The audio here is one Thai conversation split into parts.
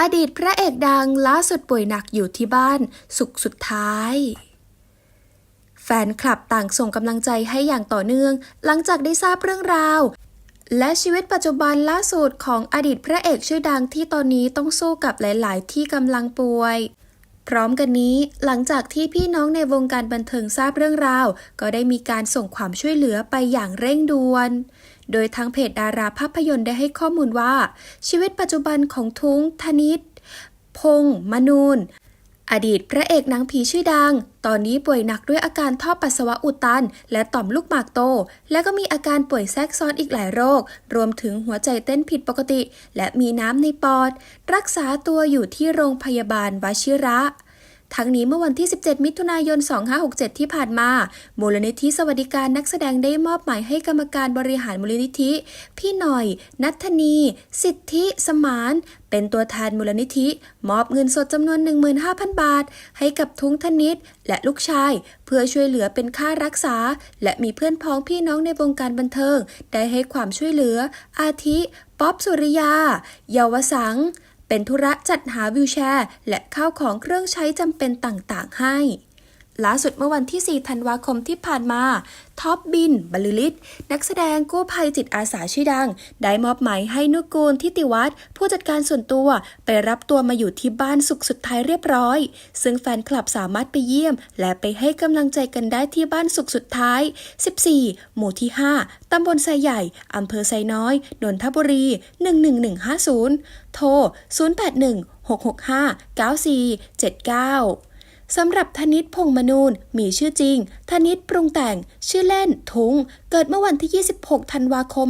อดีตพระเอกดังล่าสุดป่วยหนักอยู่ที่บ้านสุขสุดท้าย แฟนคลับต่างส่งกำลังใจให้อย่างต่อเนื่อง หลังจากได้ทราบเรื่องราว และชีวิตปัจจุบันล่าสุดของอดีตพระเอกชื่อดังที่ตอนนี้ต้องสู้กับหลาย ๆ ที่กำลังป่วย พร้อมกันนี้หลังจากที่พี่น้องในวงการบันเทิงทราบเรื่องราว ก็ได้มีการส่งความช่วยเหลือไปอย่างเร่งด่วน โดยทางเพจดาราภาพยนตร์ได้ให้ข้อมูลว่า ชีวิตปัจจุบันของทุ้งธนิต พงษ์มนูนอดีตพระเอกหนังผีชื่อดัง ตอนนี้ป่วยหนักด้วยอาการท่อปัสสาวะอุดตัน และต่อมลูกหมากโต และก็มีอาการป่วยแทรกซ้อนอีกหลายโรค รวมถึงหัวใจเต้นผิดปกติ และมีน้ำในปอด รักษาตัวอยู่ที่โรงพยาบาลวชิระ ทั้งนี้เมื่อวันที่ 17 มิถุนายน 2567 ที่ผ่านมา มูลนิธิสวัสดิการนักแสดงได้มอบหมายให้กรรมการบริหารมูลนิธิ พี่หน่อย นัทนี สิทธิ สมาน เป็นตัวแทนมูลนิธิ มอบเงินสดจำนวน 15,000 บาท ให้กับทุ้งธนิตและลูกชาย เพื่อช่วยเหลือเป็นค่ารักษา และมีเพื่อนพ้องพี่น้องในวงการบันเทิง ได้ให้ความช่วยเหลือ อาทิ ป๊อบสุริยา เยาวสัง เป็นธุระจัดหาวิวแชร์ และข้าวของเครื่องใช้จำเป็นต่างๆให้ ล่าสุดเมื่อวันที่ 4 ธันวาคมที่ผ่านมา ท็อปบิน บรรลือฤทธิ์นักแสดงกู้ภัยจิตอาสาชื่อดัง ได้มอบหมายให้นุกูลทิติวัฒน์ผู้จัดการส่วนตัวไปรับตัวมาอยู่ที่บ้านสุขสุดท้ายเรียบร้อย ซึ่งแฟนคลับสามารถไปเยี่ยม และไปให้กำลังใจกันได้ที่บ้านสุขสุดท้าย 14 หมู่ที่ 5 ตำบลไซใหญ่อำเภอไซน้อย นนทบุรี 11150 โทร 081 665 9479 สำหรับธนิตพงมนูนมีชื่อจริง ธนิตปรุงแต่ง ชื่อเล่น ทุง เกิดเมื่อวันที่ 26 ธันวาคม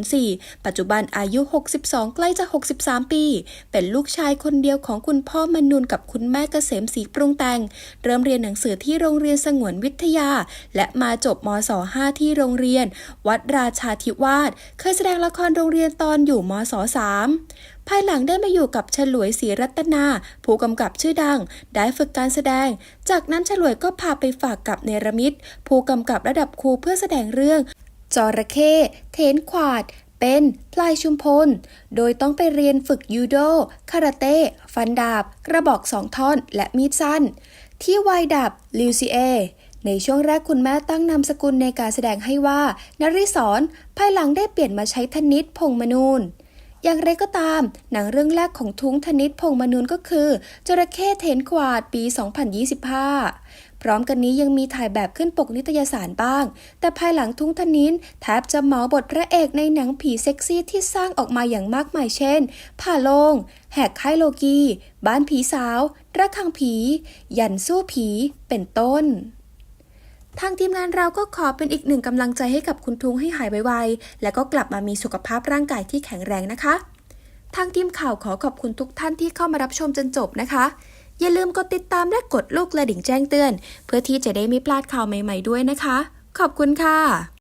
2504 ปัจจุบันอายุ 62 ใกล้จะ 63 ปี เป็นลูกชายคนเดียวของคุณพ่อมนูนกับคุณแม่เกษมศรีปรุงแต่ง เริ่มเรียนหนังสือที่โรงเรียนสงวนวิทยา และมาจบมศ5ที่โรงเรียน วัดราชาธิวาส เคยแสดงละครโรงเรียนตอนอยู่มศ3 ภายหลังได้มาอยู่กับฉลวยศรีรัตนา ผู้กำกับชื่อดัง ได้ฝึกการแสดง จากนั้นฉลวยก็พาไปฝากกับเนรมิตผู้กำกับระดับครูเพื่อแสดงเรื่อง จระเข้เทนขวาดเป็นพลายชุมพล โดยต้องไปเรียนฝึกยูโด คาราเต้ ฟันดาบ กระบอกสองท่อน และมีดสั้น ที่วายดับลิวซีเอ ในช่วงแรกคุณแม่ตั้งนามสกุลในการแสดงให้ว่านริศรภายหลังได้เปลี่ยนมาใช้ธนิตพงมนูน อย่างไรก็ตาม หนังเรื่องแรกของทุ้งธนิตพงษ์มนูนก็คือจระเข้เทนขวาดปี 2025 พร้อมกันนี้ยังมีถ่ายแบบขึ้นปกนิตยสารบ้าง แต่ภายหลังทุ้งธนินแทบจะเหมาบทพระเอกในหนังผีเซ็กซี่ที่สร้างออกมาอย่างมากมายเช่น ผ่าโลง แหกค่ายโลกี บ้านผีสาว ระฆังผี ยันสู้ผี เป็นต้น ทางทีมงานเราก็ขอเป็นอีกหนึ่งกำลังใจให้กับคุณทุงให้หายไวๆ และก็กลับมามีสุขภาพร่างกายที่แข็งแรงนะคะ ทางทีมข่าวขอขอบคุณทุกท่านที่เข้ามารับชมจนจบนะคะ อย่าลืมกดติดตามและกดลูกกระดิ่งแจ้งเตือน เพื่อที่จะได้ไม่พลาดข่าวใหม่ ๆด้วยนะคะ ขอบคุณค่ะ